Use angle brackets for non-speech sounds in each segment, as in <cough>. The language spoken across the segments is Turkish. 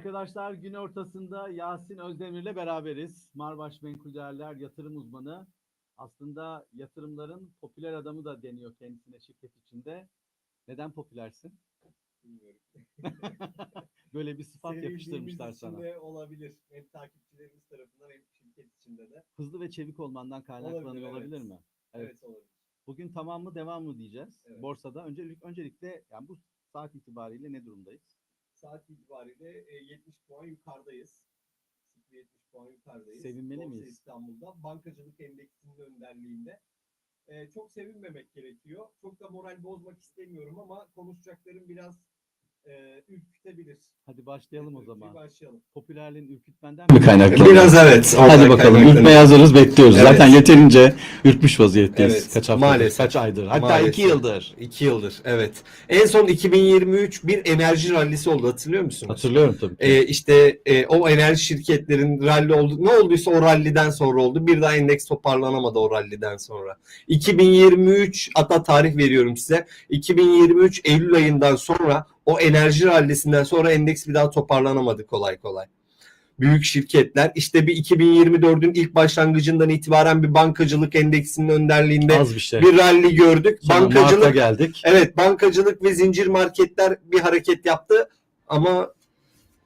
arkadaşlar gün ortasında Yasin Özdemir'le beraberiz. Marbaş Menkul Değerler yatırım uzmanı. Aslında yatırımların popüler adamı da deniyor kendisine şirket içinde. Neden popülersin? Bilmiyorum. <laughs> Böyle bir sıfat Sevildiğimiz yapıştırmışlar sana. olabilir. Hem takipçilerimiz tarafından hem şirket içinde de. Hızlı ve çevik olmandan kaynaklanıyor olabilir, evet. mi? Evet, Evet. olabilir. Bugün tamam mı devam mı diyeceğiz Evet. borsada. Öncelik, öncelikle yani bu saat itibariyle ne durumdayız? Saat itibariyle e, 70 puan yukarıdayız. 70 puan yukarıdayız. Sevinmeli Borsa miyiz? İstanbul'da bankacılık endeksinin önderliğinde. E, çok sevinmemek gerekiyor. Çok da moral bozmak istemiyorum ama konuşacaklarım biraz e, ürkütebilir. Hadi başlayalım o zaman. başlayalım. Popülerliğin ürkütmenden mi kaynaklanıyor? Biraz evet. Hadi bakalım. Ürkmeye hazırız bekliyoruz. Evet. Zaten yeterince ürkmüş vaziyetteyiz. Evet, Kaç haftadır, maalesef. kaç aydır. Hatta Maalesef. iki yıldır. İki yıldır evet. En son 2023 bir enerji rallisi oldu hatırlıyor musunuz? Hatırlıyorum tabii. Ee, işte e, o enerji şirketlerin ralli oldu. Ne olduysa o ralliden sonra oldu. Bir daha endeks toparlanamadı o ralliden sonra. 2023 hatta tarih veriyorum size. 2023 Eylül ayından sonra o enerji rallisinden sonra endeks bir daha toparlanamadı kolay kolay. Büyük şirketler işte bir 2024'ün ilk başlangıcından itibaren bir bankacılık endeksinin önderliğinde Az bir şey. bir rally gördük. Sonra Mart'a bankacılık geldik. Evet bankacılık ve zincir marketler bir hareket yaptı ama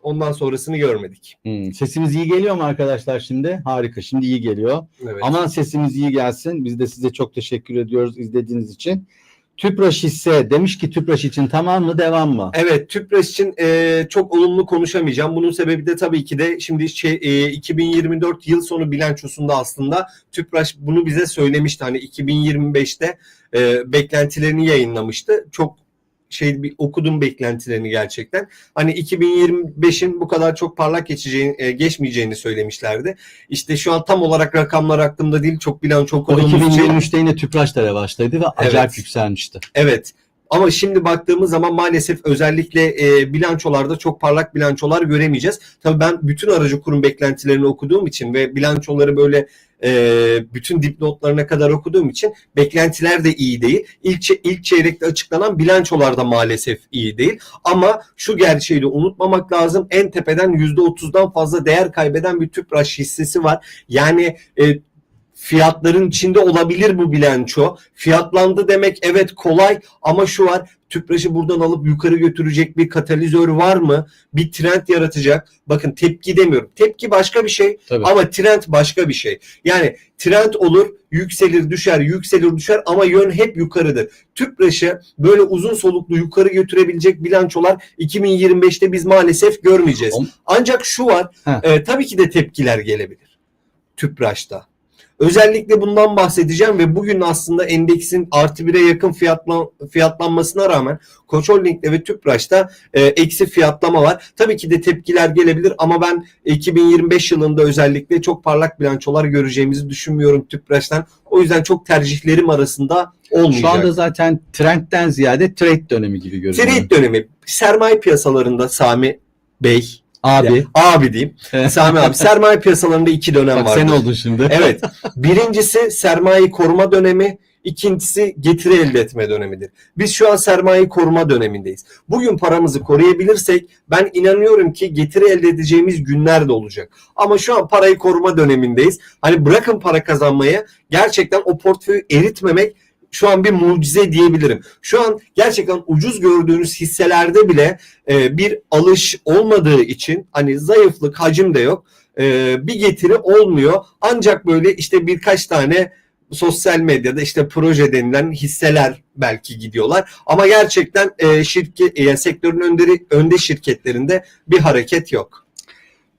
ondan sonrasını görmedik. Hmm, Sesimiz iyi geliyor mu arkadaşlar şimdi? Harika. Şimdi iyi geliyor. Evet. Aman sesimiz iyi gelsin. Biz de size çok teşekkür ediyoruz izlediğiniz için. Tüpraş hisse demiş ki Tüpraş için tamam mı devam mı? Evet Tüpraş için e, çok olumlu konuşamayacağım. Bunun sebebi de tabii ki de şimdi şey, e, 2024 yıl sonu bilançosunda aslında Tüpraş bunu bize söylemişti. Hani 2025'te e, beklentilerini yayınlamıştı. Çok şey bir okudum beklentilerini gerçekten. Hani 2025'in bu kadar çok parlak geçeceğini, e, geçmeyeceğini söylemişlerdi. İşte şu an tam olarak rakamlar aklımda değil. Çok bilanço okuduğumuz için. 2023'te yine Tüpraş da revaçtaydı ve acayip Evet. yükselmişti. Evet. Ama şimdi baktığımız zaman maalesef özellikle e, bilançolarda çok parlak bilançolar göremeyeceğiz. Tabii ben bütün aracı kurum beklentilerini okuduğum için ve bilançoları böyle e, bütün dipnotlarına kadar okuduğum için beklentiler de iyi değil. İlk, ilk çeyrekte açıklanan bilançolar da maalesef iyi değil. Ama şu gerçeği de unutmamak lazım. En tepeden %30'dan fazla değer kaybeden bir tüpraş hissesi var. Yani e, fiyatların içinde olabilir bu bilanço. Fiyatlandı demek evet kolay ama şu var tüpraşı buradan alıp yukarı götürecek bir katalizör var mı? Bir trend yaratacak. Bakın tepki demiyorum. Tepki başka bir şey Tabii. ama trend başka bir şey. Yani trend olur, yükselir, düşer, yükselir, düşer ama yön hep yukarıdır. Tüpraşı böyle uzun soluklu yukarı götürebilecek bilançolar 2025'te biz maalesef görmeyeceğiz. Ancak şu var, Heh. e, tabii ki de tepkiler gelebilir. Tüpraş'ta. Özellikle bundan bahsedeceğim ve bugün aslında endeksin artı bire yakın fiyatlan, fiyatlanmasına rağmen Koç Holding'de ve Tüpraş'ta e, eksi fiyatlama var. Tabii ki de tepkiler gelebilir ama ben 2025 yılında özellikle çok parlak bilançolar göreceğimizi düşünmüyorum Tüpraş'tan. O yüzden çok tercihlerim arasında olmayacak. Şu anda zaten trendten ziyade trade dönemi gibi görünüyor. Trade dönemi sermaye piyasalarında Sami Bey Abi. abi diyeyim. Sami abi sermaye piyasalarında iki dönem Bak var. sen oldun şimdi. Evet. <laughs> Birincisi sermaye koruma dönemi, ikincisi getiri elde etme dönemidir. Biz şu an sermaye koruma dönemindeyiz. Bugün paramızı koruyabilirsek ben inanıyorum ki getiri elde edeceğimiz günler de olacak. Ama şu an parayı koruma dönemindeyiz. Hani bırakın para kazanmayı gerçekten o portföyü eritmemek şu an bir mucize diyebilirim. Şu an gerçekten ucuz gördüğünüz hisselerde bile e, bir alış olmadığı için hani zayıflık, hacim de yok e, bir getiri olmuyor. Ancak böyle işte birkaç tane sosyal medyada işte proje denilen hisseler belki gidiyorlar. Ama gerçekten e, şirket e, sektörün önderi, önde şirketlerinde bir hareket yok.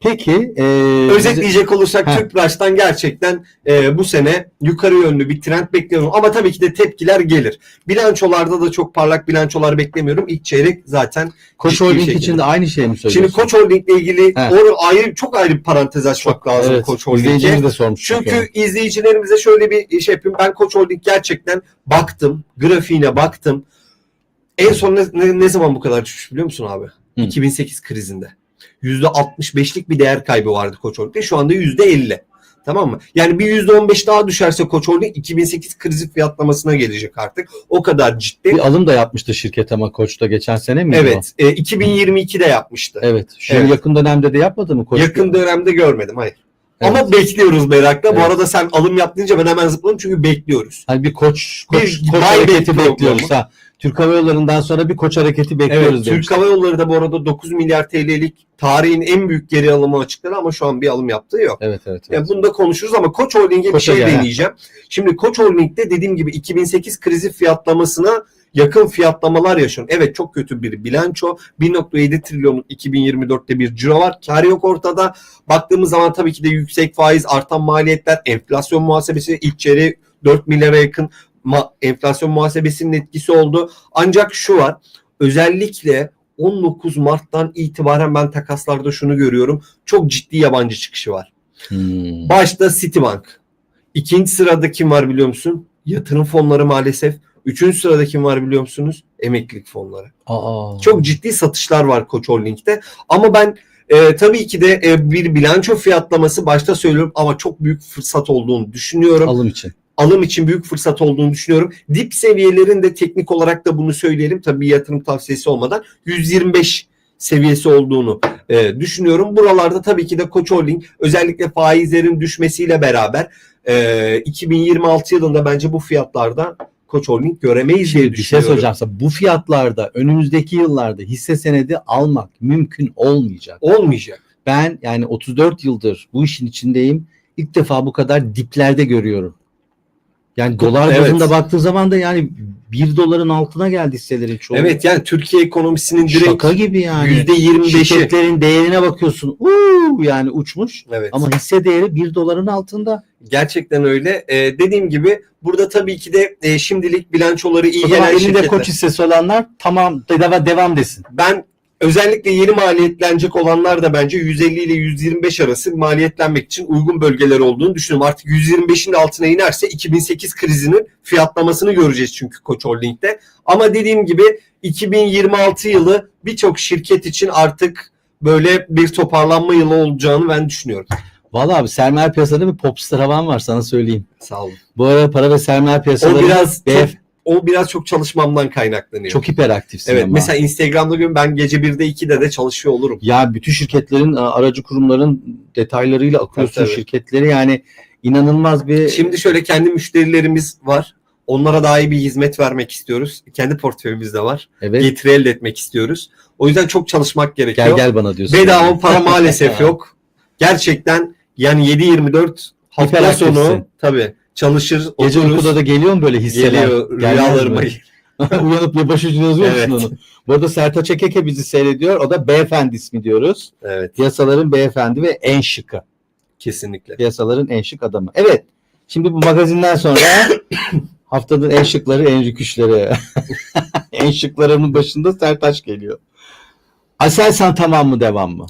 Peki. E, Özetleyecek olursak Heh. Tüpraş'tan gerçekten e, bu sene yukarı yönlü bir trend bekliyorum. Ama tabii ki de tepkiler gelir. Bilançolarda da çok parlak bilançolar beklemiyorum. İlk çeyrek zaten Koç Holding için de aynı şey mi Şimdi söylüyorsun? Koç Holding ile ilgili onu ayrı çok ayrı bir parantez açmak lazım evet, Koç Holding'e. izleyicimiz de sormuş. Çünkü izleyicilerimize şöyle bir şey yapayım. Ben Koç Holding gerçekten baktım. Grafiğine baktım. En son ne, ne, ne zaman bu kadar düşmüş biliyor musun abi? Hı. 2008 krizinde. %65'lik bir değer kaybı vardı Koç Holding'de. Şu anda %50. Tamam mı? Yani bir %15 daha düşerse Koç Holding 2008 krizi fiyatlamasına gelecek artık. O kadar ciddi. Bir alım da yapmıştı şirket ama Koç'ta geçen sene mi? Evet. E, 2022'de yapmıştı. Evet. Şu Evet. yakın dönemde de yapmadı mı Koç? Yakın dönemde görmedim. Hayır. Evet. Ama bekliyoruz merakla. Bu Evet. arada sen alım yaptığınca ben hemen zıpladım çünkü bekliyoruz. Hani bir koç, koç, Bir koç hareketi bekliyoruz ha. Türk Hava Yolları'ndan sonra bir koç hareketi bekliyoruz Evet, Türk. Hava Yolları da bu arada 9 milyar TL'lik tarihin en büyük geri alımı açıkladı ama şu an bir alım yaptığı yok. Evet evet. evet. Yani bunu da konuşuruz ama Koç Holding'e bir şey deneyeceğim. Şimdi Koç Holding'de dediğim gibi 2008 krizi fiyatlamasına yakın fiyatlamalar yaşıyor. Evet çok kötü bir bilanço. 1.7 trilyonluk 2024'te bir ciro var. Kar yok ortada. Baktığımız zaman tabii ki de yüksek faiz, artan maliyetler, enflasyon muhasebesi ilk çeyreğe 4 milyara yakın enflasyon muhasebesinin etkisi oldu. Ancak şu var. Özellikle 19 Mart'tan itibaren ben takaslarda şunu görüyorum. Çok ciddi yabancı çıkışı var. Hmm. Başta Citibank. İkinci sırada kim var biliyor musun? Yatırım fonları maalesef. Üçüncü sırada kim var biliyor musunuz? Emeklilik fonları. Aa. Çok ciddi satışlar var Koç Holding'de. Ama ben e, tabii ki de e, bir bilanço fiyatlaması başta söylüyorum ama çok büyük fırsat olduğunu düşünüyorum. alım için. Alım için büyük fırsat olduğunu düşünüyorum. Dip seviyelerin de teknik olarak da bunu söyleyelim. Tabii yatırım tavsiyesi olmadan 125 seviyesi olduğunu e, düşünüyorum. Buralarda tabii ki de Koç Holding özellikle faizlerin düşmesiyle beraber e, 2026 yılında bence bu fiyatlarda Koç Holding göremeyiz diye Bir şey düşünüyorum. soracağım. Bu fiyatlarda önümüzdeki yıllarda hisse senedi almak mümkün olmayacak. Olmayacak. Ben yani 34 yıldır bu işin içindeyim. İlk defa bu kadar diplerde görüyorum. Yani dolar Evet. bazında baktığın zaman da yani 1 doların altına geldi hisselerin çoğu. Evet yani Türkiye ekonomisinin direkt Şaka gibi yani. %25'i. Şirketlerin değerine bakıyorsun. Uuu yani uçmuş. Evet. Ama hisse değeri 1 doların altında. Gerçekten öyle. E, dediğim gibi burada tabii ki de e, şimdilik bilançoları iyi O gelen elinde şirketler. koç hissesi olanlar tamam devam, devam desin. Ben özellikle yeni maliyetlenecek olanlar da bence 150 ile 125 arası maliyetlenmek için uygun bölgeler olduğunu düşünüyorum. Artık 125'in de altına inerse 2008 krizinin fiyatlamasını göreceğiz çünkü Koç Holding'de. Ama dediğim gibi 2026 yılı birçok şirket için artık böyle bir toparlanma yılı olacağını ben düşünüyorum. Vallahi abi sermaye piyasasında bir popstar havan var sana söyleyeyim. Sağ olun. Bu ara para ve sermaye piyasaları O biraz BF çok, o biraz çok çalışmamdan kaynaklanıyor. çok hiperaktifsin Evet ama. mesela Instagram'da gün ben gece 1'de 2'de de çalışıyor olurum. Ya bütün şirketlerin e, aracı kurumların detaylarıyla akıyorsun tabii. şirketleri yani inanılmaz bir Şimdi şöyle kendi müşterilerimiz var. Onlara daha iyi bir hizmet vermek istiyoruz. Kendi portföyümüz de var. evet Getiri elde etmek istiyoruz. O yüzden çok çalışmak gerekiyor. gel gel bana diyorsun. Bedava yani. para <laughs> maalesef yok. Gerçekten yani 7-24 hafta sonu tabii çalışır, Gece otururuz. uykuda da geliyor mu böyle hisseler? Geliyor rüyalarıma. <laughs> Uyanıp ya başucuna yazıyor musun Evet. onu? Bu arada Sertaç Ekeke bizi seyrediyor. O da beyefendi ismi diyoruz. Evet Piyasaların beyefendi ve en şıkı. kesinlikle. Piyasaların en şık adamı. Evet. Şimdi bu magazinden sonra <coughs> haftanın en şıkları, en rüküşleri. <laughs> en şıklarının başında Sertaç geliyor. Aselsan tamam mı devam mı?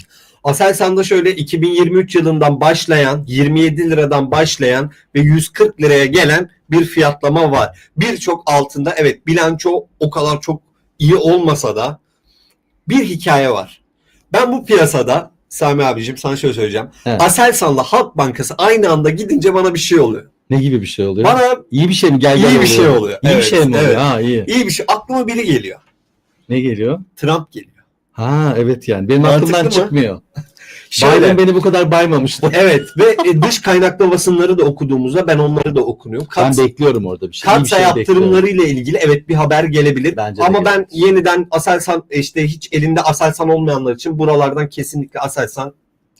Aselsan'da şöyle 2023 yılından başlayan 27 liradan başlayan ve 140 liraya gelen bir fiyatlama var. Birçok altında evet bilanço o kadar çok iyi olmasa da bir hikaye var. Ben bu piyasada Sami abicim sana şöyle söyleyeceğim. Evet. Aselsan'la Halk Bankası aynı anda gidince bana bir şey oluyor. Ne gibi bir şey oluyor? Bana iyi bir şey mi? Gel iyi gel bir oluyor. şey oluyor. İyi bir Evet, şey mi oluyor? evet. Ha iyi. iyi bir şey. Aklıma biri geliyor. Ne geliyor? Trump geliyor. Ha evet yani. Benim Mantıklı aklımdan mı? çıkmıyor. <laughs> Şöyle, Biden beni bu kadar baymamıştı. <laughs> evet ve <laughs> e, dış kaynaklı basınları da okuduğumuzda ben onları da okunuyorum. Ben Kat, bekliyorum orada bir şey. Katsa şey bekliyorum. yaptırımlarıyla ilgili evet bir haber gelebilir. Bence Ama gelir. ben yeniden Aselsan işte hiç elinde Aselsan olmayanlar için buralardan kesinlikle Aselsan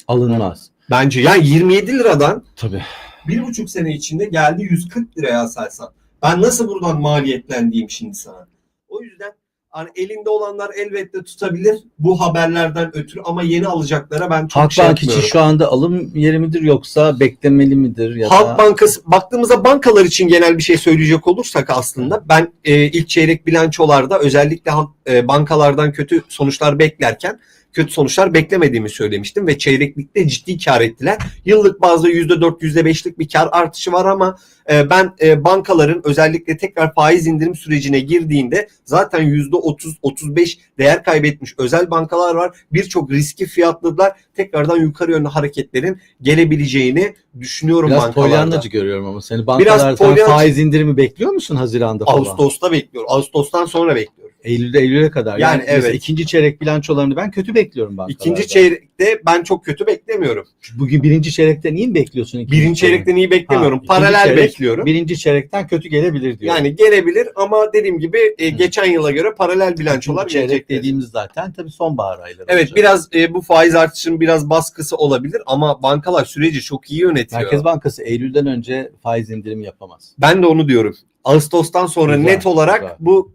alınmaz. bence yani 27 liradan Tabii. Bir buçuk sene içinde geldi 140 liraya Aselsan. Ben nasıl buradan maliyetlendiğim şimdi sana. o yüzden hani elinde olanlar elbette tutabilir bu haberlerden ötürü ama yeni alacaklara ben çok şey Halkbank için şu anda alım yeri midir yoksa beklemeli midir ya Halk da Bankası baktığımızda bankalar için genel bir şey söyleyecek olursak aslında ben e, ilk çeyrek bilançolarda özellikle halk- e, bankalardan kötü sonuçlar beklerken kötü sonuçlar beklemediğimi söylemiştim ve çeyreklikte ciddi kar ettiler. Yıllık bazda %4, %5'lik bir kar artışı var ama e, ben e, bankaların özellikle tekrar faiz indirim sürecine girdiğinde zaten %30, 35 değer kaybetmiş özel bankalar var. Birçok riski fiyatladılar. Tekrardan yukarı yönlü hareketlerin gelebileceğini düşünüyorum Biraz bankalarda. polyanlacı görüyorum ama seni bankalar sen polyanacı- faiz indirimi bekliyor musun Haziran'da falan? Ağustos'ta bekliyorum. Ağustos'tan sonra bekliyorum. Eylül'de Eylül'e kadar. Yani mesela evet. ikinci çeyrek bilançolarını ben kötü bekliyorum bankalardan. İkinci çeyrekte ben çok kötü beklemiyorum. Bugün birinci çeyrekten iyi mi bekliyorsun? Birinci çeyrek? çeyrekten iyi beklemiyorum. Ha, Paralel çeyrek, bekliyorum. Birinci çeyrekten kötü gelebilir diyor. Yani gelebilir ama dediğim gibi e, geçen yıla göre paralel bilançolar çeyrek gelecek. dediğimiz zaten tabii sonbahar ayları. Evet olacak. biraz e, bu faiz artışının biraz baskısı olabilir ama bankalar süreci çok iyi yönetiyor. Merkez Bankası Eylül'den önce faiz indirimi yapamaz. Ben de onu diyorum. Ağustos'tan sonra Güzel, net olarak güzel. bu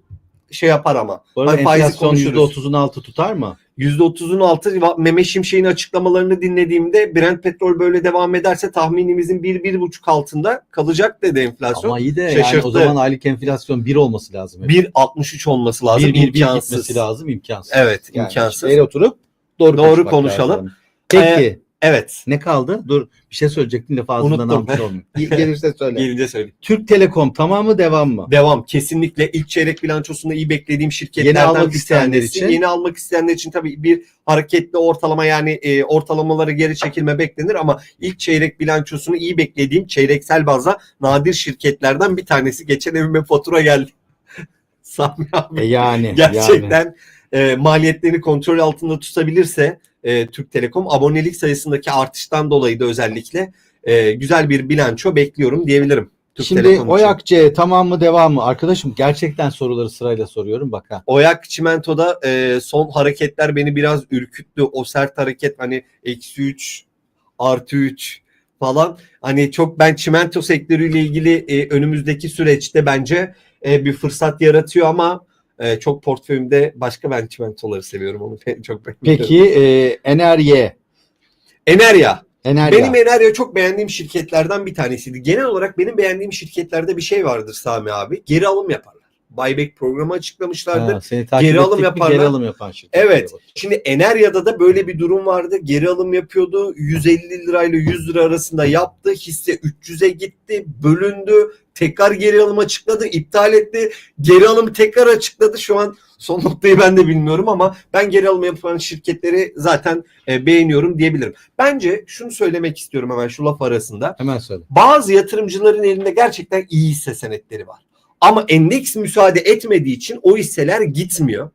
şey yapar ama. Bu arada Hani enflasyon konuşuruz. %30'un altı tutar mı? %30'un altı Mehmet Şimşek'in açıklamalarını dinlediğimde Brent petrol böyle devam ederse tahminimizin 1-1,5 altında kalacak dedi enflasyon. Ama iyi de yani Şaşırttı. o zaman aylık enflasyon 1 olması lazım. 1.63 olması lazım. 1 1 imkansız. gitmesi lazım imkansız. Evet Yani imkansız. şöyle oturup doğru, Doğru konuşalım. lazım. Peki Evet. ne kaldı? Dur bir şey söyleyecektin lafı ağzından Unuttum. almış olmayayım. Ge- <laughs> Gelirse söyle. Gelince söyleyeyim. Türk Telekom tamam mı devam mı? Devam. Kesinlikle ilk çeyrek bilançosunda iyi beklediğim şirketlerden Yeni almak bir isteyenler tanesi. için? Yeni almak isteyenler için tabii bir hareketli ortalama yani e, ortalamaları geri çekilme beklenir ama ilk çeyrek bilançosunu iyi beklediğim çeyreksel bazda nadir şirketlerden bir tanesi. Geçen evime fatura geldi. <laughs> Sami abi E yani. yani. gerçekten e, maliyetlerini kontrol altında tutabilirse e, Türk Telekom abonelik sayısındaki artıştan dolayı da özellikle e, güzel bir bilanço bekliyorum diyebilirim. Türk Şimdi Telekom için. Oyak C tamam mı devam mı? Arkadaşım gerçekten soruları sırayla soruyorum bak ha. Oyak Çimento'da e, son hareketler beni biraz ürküttü. O sert hareket hani eksi 3 artı 3 falan. Hani çok ben çimento sektörüyle ilgili e, önümüzdeki süreçte bence e, bir fırsat yaratıyor ama e, çok portföyümde başka ben çimentoları seviyorum onu <laughs> çok beğeniyorum. Peki e, Enerye. Enerya. Enerya. Benim Enerya çok beğendiğim şirketlerden bir tanesiydi. Genel olarak benim beğendiğim şirketlerde bir şey vardır Sami abi. Geri alım yaparlar. Buyback programı açıklamışlardır. Ha, seni takip Geri alım yaparlar. Geri alım yapan şirket. Evet. Şimdi Enerya'da da böyle bir durum vardı. Geri alım yapıyordu. 150 lirayla 100 lira arasında yaptı. Hisse 300'e gitti. Bölündü. Tekrar geri alım açıkladı. iptal etti. Geri alımı tekrar açıkladı. Şu an son noktayı ben de bilmiyorum ama ben geri alım yapan şirketleri zaten e, beğeniyorum diyebilirim. Bence şunu söylemek istiyorum hemen şu laf arasında. Hemen söyle. Bazı yatırımcıların elinde gerçekten iyi hisse senetleri var. Ama endeks müsaade etmediği için o hisseler gitmiyor.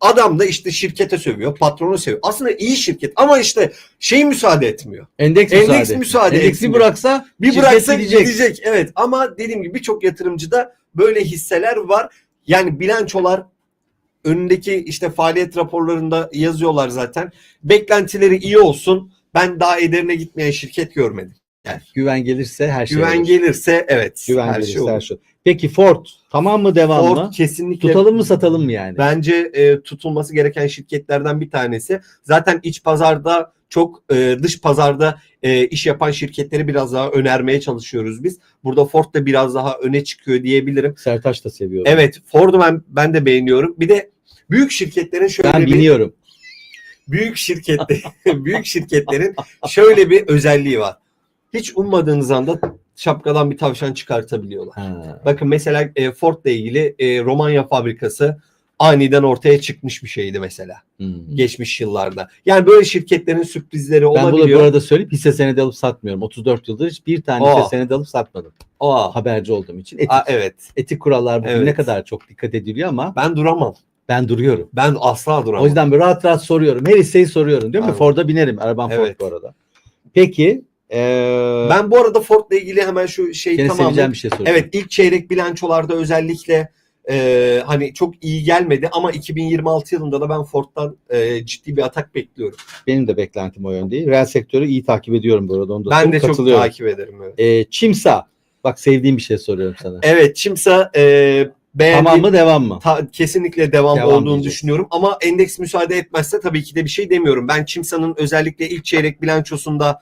Adam da işte şirkete sövüyor, patronu seviyor. Aslında iyi şirket ama işte şey müsaade etmiyor. Endeks, Endeks müsaade. müsaade Endeksi etmiyor. bıraksa Bir şirket bıraksa gidecek. gidecek. Evet ama dediğim gibi birçok yatırımcıda böyle hisseler var. Yani bilançolar önündeki işte faaliyet raporlarında yazıyorlar zaten. Beklentileri iyi olsun. Ben daha ederine gitmeyen şirket görmedim. Güven gelirse her şey Güven olur. gelirse evet. Güven her gelirse şey olur. her şey. Peki Ford tamam mı devam Ford mı? kesinlikle Tutalım mı satalım mı yani? bence e, tutulması gereken şirketlerden bir tanesi. Zaten iç pazarda çok e, dış pazarda e, iş yapan şirketleri biraz daha önermeye çalışıyoruz biz. Burada Ford da biraz daha öne çıkıyor diyebilirim. Sertaç da seviyorum. Evet Ford'u ben ben de beğeniyorum. Bir de büyük şirketlerin şöyle Ben bir biniyorum. büyük şirkette <laughs> büyük şirketlerin şöyle bir özelliği var. Hiç ummadığınız anda şapkadan bir tavşan çıkartabiliyorlar. Ha. Bakın mesela e, Ford'la ilgili e, Romanya fabrikası aniden ortaya çıkmış bir şeydi mesela Hmm. geçmiş yıllarda. Yani böyle şirketlerin sürprizleri Ben bunu bu olabiliyor. arada söyleyip hisse senedi alıp satmıyorum. 34 yıldır hiç bir tane Aa. hisse senedi alıp satmadım. Aa, Haberci olduğum için. Etik, aa, evet. etik kurallar bugün Evet. ne kadar çok dikkat ediliyor ama Ben duramam. ben duruyorum. Ben asla duramam. O yüzden böyle rahat rahat soruyorum. Her hisseyi soruyorum değil mi? Ford'a binerim. Arabam Evet. Ford bu arada. Peki. Ee, ben bu arada Ford'la ilgili hemen şu şey tamamı seveceğim bir şey soracağım. Evet ilk çeyrek bilançolarda özellikle e, hani çok iyi gelmedi ama 2026 yılında da ben Ford'dan e, ciddi bir atak bekliyorum. Benim de beklentim o yönde. Reel sektörü iyi takip ediyorum bu arada. Onu da Ben de çok takip ederim. Evet, Ee, Çimsa. Bak sevdiğim bir şey soruyorum sana. evet Çimsa e, beğendiğim tamam mı devam mı? ta- kesinlikle devam, Devam olduğunu diyeceğiz. düşünüyorum ama endeks müsaade etmezse tabii ki de bir şey demiyorum. Ben Çimsa'nın özellikle ilk çeyrek bilançosunda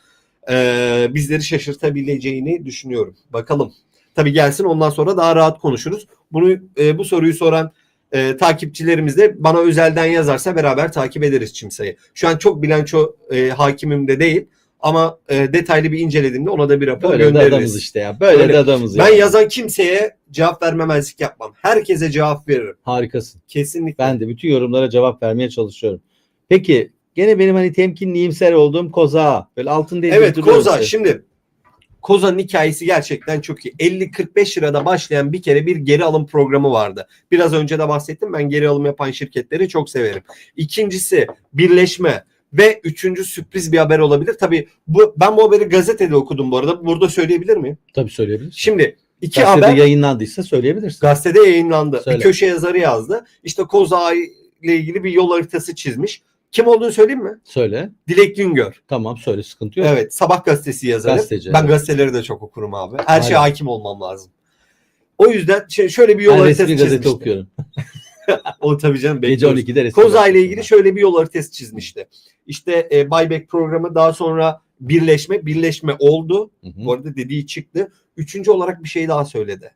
e, bizleri şaşırtabileceğini düşünüyorum. Bakalım. Tabii gelsin ondan sonra daha rahat konuşuruz. Bunu e, bu soruyu soran e, takipçilerimiz de bana özelden yazarsa beraber takip ederiz Çimsa'yı. Şu an çok bilanço e, hakimim de değil ama e, detaylı bir incelediğimde ona da bir rapor Böyle de göndeririz. adamız işte ya. Böyle Öyle. de adamız Ben ya. yazan kimseye cevap vermemezlik yapmam. Herkese cevap veririm. Harikasın. Kesinlikle. Ben de bütün yorumlara cevap vermeye çalışıyorum. Peki gene benim hani temkinli iyimser olduğum koza. Böyle altın değil. Evet Koza şimdi Koza'nın hikayesi gerçekten çok iyi. 50-45 lirada başlayan bir kere bir geri alım programı vardı. Biraz önce de bahsettim ben geri alım yapan şirketleri çok severim. İkincisi birleşme ve üçüncü sürpriz bir haber olabilir. Tabii bu ben bu haberi gazetede okudum bu arada. Burada söyleyebilir miyim? Tabii söyleyebilirsin. Şimdi iki Gazetede haber yayınlandıysa söyleyebilirsin. gazetede yayınlandı. Söyle. Bir köşe yazarı yazdı. İşte Koza ile ilgili bir yol haritası çizmiş. Kim olduğunu söyleyeyim mi? Söyle. Dilek Güngör. Tamam söyle sıkıntı yok. Evet, Sabah gazetesi yazarı. Gazeteci, ben evet. gazeteleri de çok okurum abi. Her şeye Aynen. hakim olmam lazım. O yüzden şey- şöyle bir yol ben haritası resmi gazete çizmişti. okuyorum. <laughs> <laughs> O tabii canım Gece bekliyoruz. 12'de resmi Koza gazete ile ilgili şöyle bir yol haritası çizmişti. İşte e, buyback programı daha sonra birleşme, birleşme oldu. Hı hı. Bu arada dediği çıktı. Üçüncü olarak bir şey daha söyledi.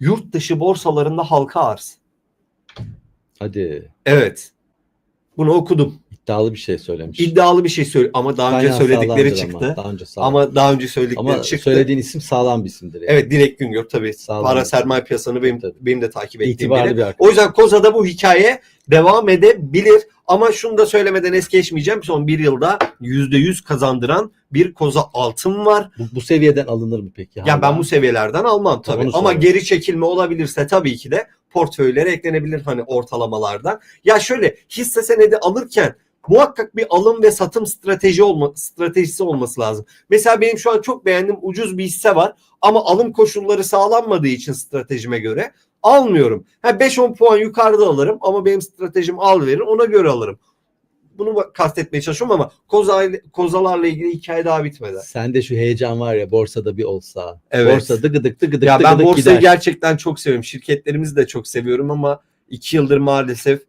Yurt dışı borsalarında halka arz. Hadi Evet. Bunu okudum. iddialı bir şey söylemiş. İddialı bir şey söyle ama daha önce söyledikleri sağlamdır çıktı. Ama, daha önce sağlam. Ama daha önce söyledikleri Ama çıktı. söylediğin isim sağlam bir isimdir. Yani. Evet Dilek Güngör tabii. Sağlam. Para sermaye piyasanı benim, Tabii. benim de takip ettiğim İtibarlı biri. bir arkadaş. O yüzden Koza'da bu hikaye devam edebilir. Ama şunu da söylemeden es geçmeyeceğim. Son bir yılda %100 kazandıran bir Koza altın var. Bu, bu seviyeden alınır mı peki? Ya hala? ben bu seviyelerden almam tabii. Onu Ama soruyorum. geri çekilme olabilirse tabii ki de portföylere eklenebilir hani ortalamalardan. Ya şöyle hisse senedi alırken muhakkak bir alım ve satım strateji olma, stratejisi olması lazım. Mesela benim şu an çok beğendiğim ucuz bir hisse var ama alım koşulları sağlanmadığı için stratejime göre almıyorum. Ha 5-10 puan yukarıda alırım ama benim stratejim al verir ona göre alırım. Bunu kastetmeye çalışıyorum ama koza, kozalarla ilgili hikaye daha bitmedi. Sende şu heyecan var ya borsada bir olsa. Evet. Borsa dıgıdık dıgıdık Ya ben dıgıdık borsayı gider. gerçekten çok seviyorum. Şirketlerimizi de çok seviyorum ama iki yıldır maalesef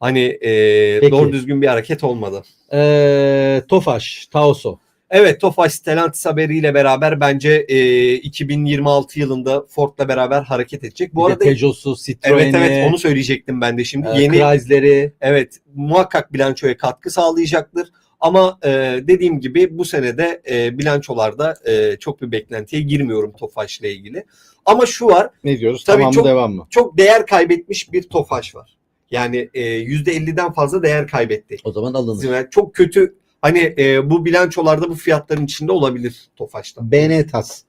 hani e, Peki. doğru düzgün bir hareket olmadı. Ee, Tofaş, Taoso. Evet Tofaş Stellantis haberiyle beraber bence e, 2026 yılında Ford'la beraber hareket edecek. Bu Bir arada Peugeot'su, Citroen'i, evet evet onu söyleyecektim ben de şimdi. e, Yeni Chrysler'i. evet muhakkak bilançoya katkı sağlayacaktır. Ama e, dediğim gibi bu senede e, bilançolarda e, çok bir beklentiye girmiyorum Tofaş'la ilgili. Ama şu var Ne diyoruz? Tabii tamam çok- devam mı? çok değer kaybetmiş bir Tofaş var. Yani e, %50'den fazla değer kaybetti. O zaman alınır. Çok kötü hani e, bu bilançolarda bu fiyatların içinde olabilir Tofaş'ta. Benetas.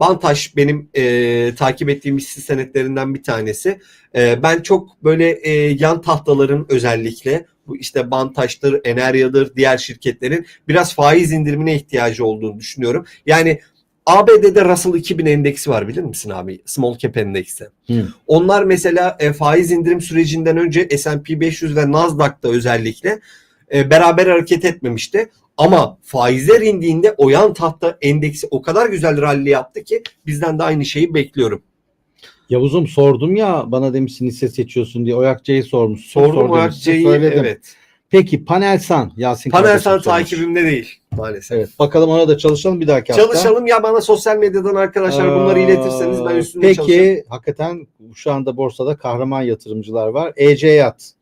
Bantaş benim e, takip ettiğim hisse senetlerinden bir tanesi. E, ben çok böyle e, yan tahtaların özellikle bu işte Bantaş'tır, Enerya'dır, diğer şirketlerin biraz faiz indirimine ihtiyacı olduğunu düşünüyorum. Yani ABD'de Russell 2000 endeksi var bilir misin abi? Small Cap endeksi. Hı. Onlar mesela e, faiz indirim sürecinden önce S&P 500 ve Nasdaq'ta özellikle e, beraber hareket etmemişti. Ama faizler indiğinde o yan tahta endeksi o kadar güzel rally yaptı ki bizden de aynı şeyi bekliyorum. Yavuz'um sordum ya bana demişsin hisse seçiyorsun diye. Oyakçı'yı sormuş. Sordum Sor o demişsin, şeyi söyledim. evet. Peki Panelsan Yasin Panelsan takibimde değil maalesef. Evet bakalım ona da çalışalım bir dahaki hafta. Çalışalım ya bana sosyal medyadan arkadaşlar bunları Ee, iletirseniz ben üstünde Peki çalışırım. hakikaten şu anda borsada kahraman yatırımcılar var. EC Yat.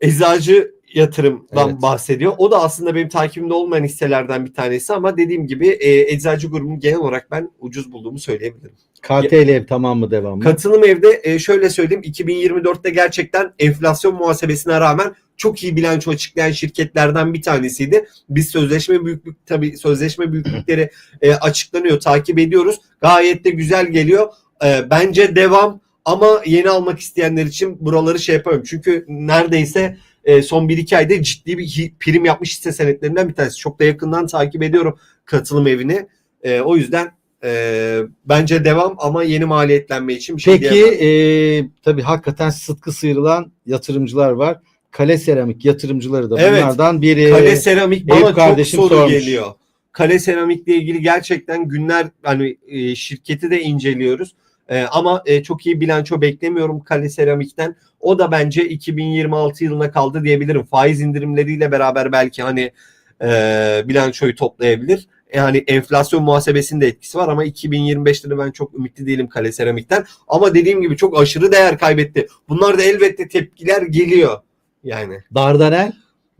Eczacı yatırımdan Evet. bahsediyor. O da aslında benim takibimde olmayan hisselerden bir tanesi ama dediğim gibi e, eczacı grubunu genel olarak ben ucuz bulduğumu söyleyebilirim. KTL ev tamam mı devam mı? Katılım evde e, şöyle söyleyeyim 2024'te gerçekten enflasyon muhasebesine rağmen çok iyi bilanço açıklayan şirketlerden bir tanesiydi. Biz sözleşme büyüklük tabii sözleşme büyüklükleri e, açıklanıyor, takip ediyoruz. Gayet de güzel geliyor. E, bence devam ama yeni almak isteyenler için buraları şey yapıyorum. Çünkü neredeyse e, son 1-2 ayda ciddi bir prim yapmış hisse senetlerinden bir tanesi. Çok da yakından takip ediyorum katılım evini. E, o yüzden e, bence devam ama yeni maliyetlenme için bir şey Peki diyemem. e, tabii hakikaten sıtkı sıyrılan yatırımcılar var. Kale Seramik yatırımcıları da Evet. bunlardan biri. Kale seramik bana çok kardeşim soru sormuş. geliyor. Kale seramikle ilgili gerçekten günler hani e, şirketi de inceliyoruz. E, ama e, çok iyi bilanço beklemiyorum Kale Seramik'ten. O da bence 2026 yılına kaldı diyebilirim. Faiz indirimleriyle beraber belki hani e, bilançoyu toplayabilir. yani enflasyon muhasebesinin de etkisi var ama 2025'te de ben çok ümitli değilim Kale Seramik'ten. Ama dediğim gibi çok aşırı değer kaybetti. Bunlar da elbette tepkiler geliyor. Yani Dardanel.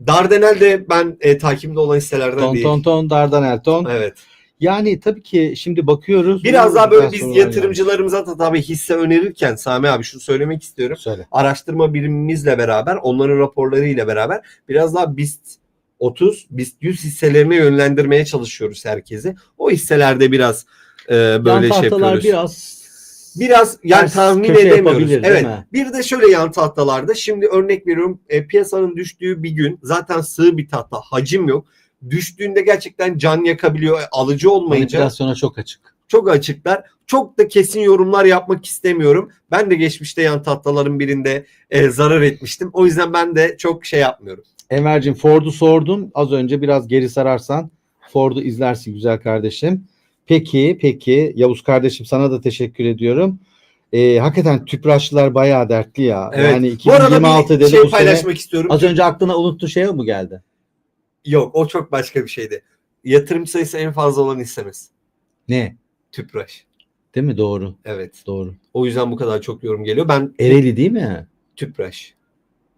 Dardanel de ben e, takipte olan hisselerden Ton değil. ton ton Dardanel ton. Evet. Yani tabii ki şimdi bakıyoruz. Biraz daha böyle biz yatırımcılarımıza da tabii hisse önerirken Sami abi şunu söylemek istiyorum. Söyle. Araştırma birimimizle beraber, onların raporlarıyla beraber biraz daha BIST 30, BIST 100 hisselerine yönlendirmeye çalışıyoruz herkesi. O hisselerde biraz e, böyle Yan şey yapıyoruz. biraz Biraz yani ters tahmin edemiyoruz. Evet. Bir de şöyle yan tahtalarda şimdi örnek veriyorum e, piyasanın düştüğü bir gün zaten sığ bir tahta hacim yok. Düştüğünde gerçekten can yakabiliyor. E, Alıcı olmayınca manipülasyona çok açık. çok açıklar. Çok da kesin yorumlar yapmak istemiyorum. Ben de geçmişte yan tahtaların birinde e, zarar etmiştim. O yüzden ben de çok şey yapmıyorum. Enver'cim Ford'u sordun. Az önce biraz geri sararsan Ford'u izlersin güzel kardeşim. Peki, peki. Yavuz kardeşim sana da teşekkür ediyorum. Ee, hakikaten tüpraşçılar bayağı dertli ya. Evet. Yani Bu arada 2026 bir dedi şey bu sene. paylaşmak istiyorum. Az önce aklına unuttu şey mu geldi? Yok o çok başka bir şeydi. Yatırım sayısı en fazla olan hissemiz. Ne? Tüpraş. Değil mi? Doğru. Evet. Doğru. O yüzden bu kadar çok yorum geliyor. Ben Ereğli değil mi? Tüpraş.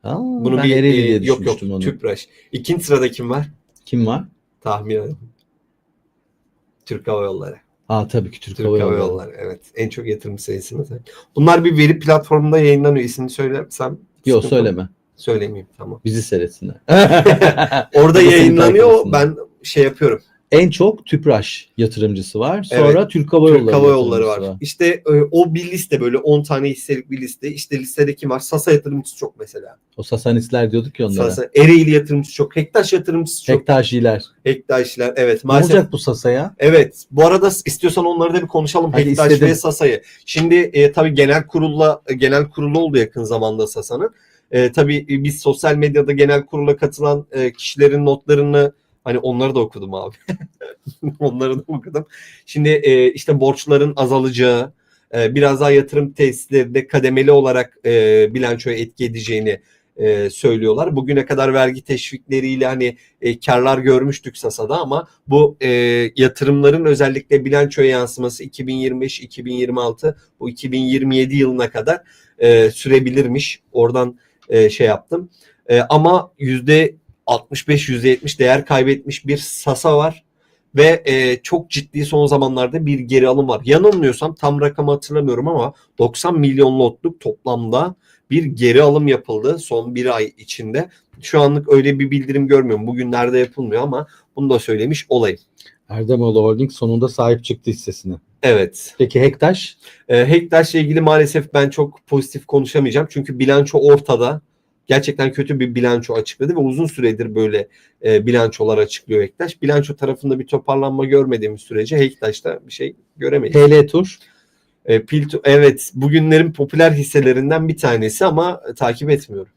Aa, Bunu ben bir Ereğli e, diye yok yok onu. Tüpraş. İkinci sırada kim var? Kim var? Tahmin edin. Türk Hava Yolları. Aa tabii ki Türk, Türk Hava Hava Yolları. Yolları. Evet. En çok yatırım sayısını. Bunlar bir veri platformunda yayınlanıyor. İsmini söylersem. Yok söyleme. Söylemeyeyim tamam. Bizi seyretsinler. <laughs> Orada yayınlanıyor. Ben şey yapıyorum. en çok Tüpraş yatırımcısı var. Sonra Evet. Türk Hava Yolları. Türk Hava Yolları yatırımcısı var. İşte e, o bir liste böyle 10 tane hisselik bir liste. İşte listede kim var? Sasa yatırımcısı çok mesela. O Sasanistler diyorduk ya onlara. Sasa, Ereğli yatırımcısı çok. Hektaş yatırımcısı çok. Tektaşiler. Hektaşlar. Evet. Ne Maalesef olacak bu Sasa'ya? Evet. Bu arada istiyorsan onları da bir konuşalım. Hadi Hektaş istedim. ve Sasa'yı. Şimdi e, tabii genel kurulla genel kurulu oldu yakın zamanda Sasa'nın. E, tabii biz sosyal medyada genel kurula katılan e, kişilerin notlarını hani onları da okudum abi. <laughs> onları da okudum. Şimdi e, işte borçların azalacağı, e, biraz daha yatırım tesislerinde kademeli olarak e, bilançoya etki edeceğini e, söylüyorlar. Bugüne kadar vergi teşvikleriyle hani e, karlar görmüştük Sasa'da ama bu e, yatırımların özellikle bilançoya yansıması 2025-2026 bu 2027 yılına kadar e, sürebilirmiş. Oradan e, şey yaptım. E, ama yüzde 65-70 değer kaybetmiş bir Sasa var ve e, çok ciddi son zamanlarda bir geri alım var. Yanılmıyorsam tam rakamı hatırlamıyorum ama 90 milyon lotluk toplamda bir geri alım yapıldı son bir ay içinde. Şu anlık öyle bir bildirim görmüyorum. Bugünlerde yapılmıyor ama bunu da söylemiş olayım. Erdemoğlu Holding sonunda sahip çıktı hissesine. Evet. Peki Hektaş? E, Hektaş'la ilgili maalesef ben çok pozitif konuşamayacağım. Çünkü bilanço ortada. Gerçekten kötü bir bilanço açıkladı ve uzun süredir böyle e, bilançolar açıklıyor Hektaş. Bilanço tarafında bir toparlanma görmediğimiz sürece Hektaş'ta bir şey göremeyiz. TL Tur? E, Piltu, evet bugünlerin popüler hisselerinden bir tanesi ama takip etmiyorum.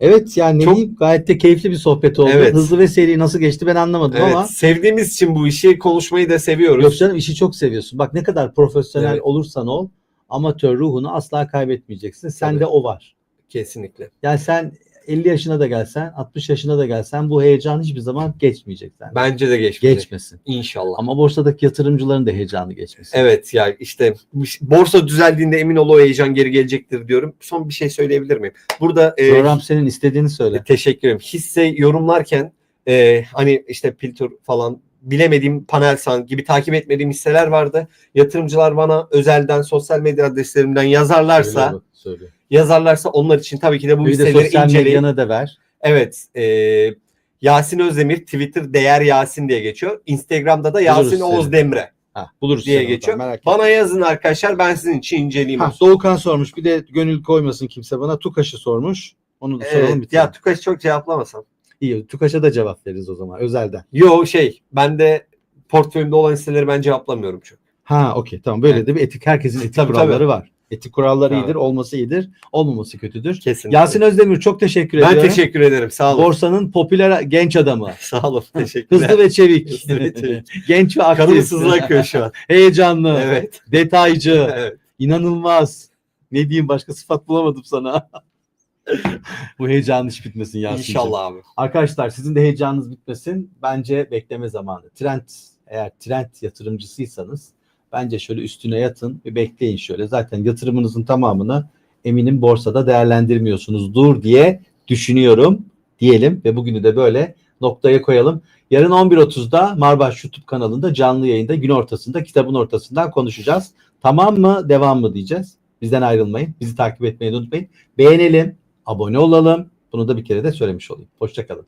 Evet yani ne Çok- diyeyim gayet de keyifli bir sohbet oldu. Evet. Hızlı ve seri nasıl geçti ben anlamadım Evet, ama sevdiğimiz için bu işi konuşmayı da seviyoruz. yok canım işi çok seviyorsun. Bak ne kadar profesyonel Evet. olursan ol amatör ruhunu asla kaybetmeyeceksin. Sende Tabii. o var. Kesinlikle. Yani sen 50 yaşına da gelsen 60 yaşına da gelsen bu heyecan hiçbir zaman geçmeyecek senden. Bence de geçmeyecek. Geçmesin. İnşallah. Ama borsadaki yatırımcıların da heyecanı geçmesin. Evet ya işte borsa düzeldiğinde emin ol o heyecan geri gelecektir diyorum. Son bir şey söyleyebilir miyim? Burada e, Program senin istediğini söyle. teşekkür ederim. Hisse yorumlarken e, hani işte Piltur falan bilemediğim Panelsan gibi takip etmediğim hisseler vardı. Yatırımcılar bana özelden sosyal medya adreslerimden yazarlarsa Söyle, söyle. Yazarlarsa onlar için tabii ki de bu Bir de sosyal inceleyin. medyana da ver. Evet. E, Yasin Özdemir Twitter değer Yasin diye geçiyor. Instagram'da da Yasin seni. Oğuz Demre Ha, buluruz diye seni oradan, geçiyor. merak etme. Bana yazın arkadaşlar ben sizin için inceleyeyim. Ha, Doğukan sormuş. Bir de gönül koymasın kimse bana. Tukaş'ı sormuş. Onu da soralım Evet, bitirelim. ya Tukaş çok cevaplamasam. İyi. Tukaş'a da cevap veririz o zaman. Özelden. Yo şey ben de portföyümde olan hisseleri ben cevaplamıyorum çok. Ha okey tamam. Böyle Evet. de bir etik. Herkesin etik Tabii, kuralları var. Etik kuralları Evet. iyidir. Olması iyidir. Olmaması kötüdür. Kesinlikle. Yasin Özdemir çok teşekkür ben ediyorum. teşekkür ederim. Sağ olun. Borsanın popüler genç adamı. <laughs> Sağ olun. Teşekkürler. Hızlı ve çevik. Hızlı ve çevik. <laughs> genç ve aktif. Kanım hızlı akıyor şu an. <laughs> Heyecanlı. Evet. Detaycı. evet. İnanılmaz. Ne diyeyim başka sıfat bulamadım sana. Bu heyecanın hiç bitmesin Yasin'cim. İnşallah abi. Arkadaşlar sizin de heyecanınız bitmesin. Bence bekleme zamanı. Trend eğer trend yatırımcısıysanız bence şöyle üstüne yatın ve bekleyin şöyle. Zaten yatırımınızın tamamını eminim borsada değerlendirmiyorsunuzdur diye düşünüyorum diyelim ve bugünü de böyle noktaya koyalım. Yarın 11.30'da Marbaş YouTube kanalında canlı yayında gün ortasında kitabın ortasından konuşacağız. Tamam mı devam mı diyeceğiz. Bizden ayrılmayın. Bizi takip etmeyi unutmayın. Beğenelim, abone olalım. Bunu da bir kere de söylemiş olayım. Hoşçakalın.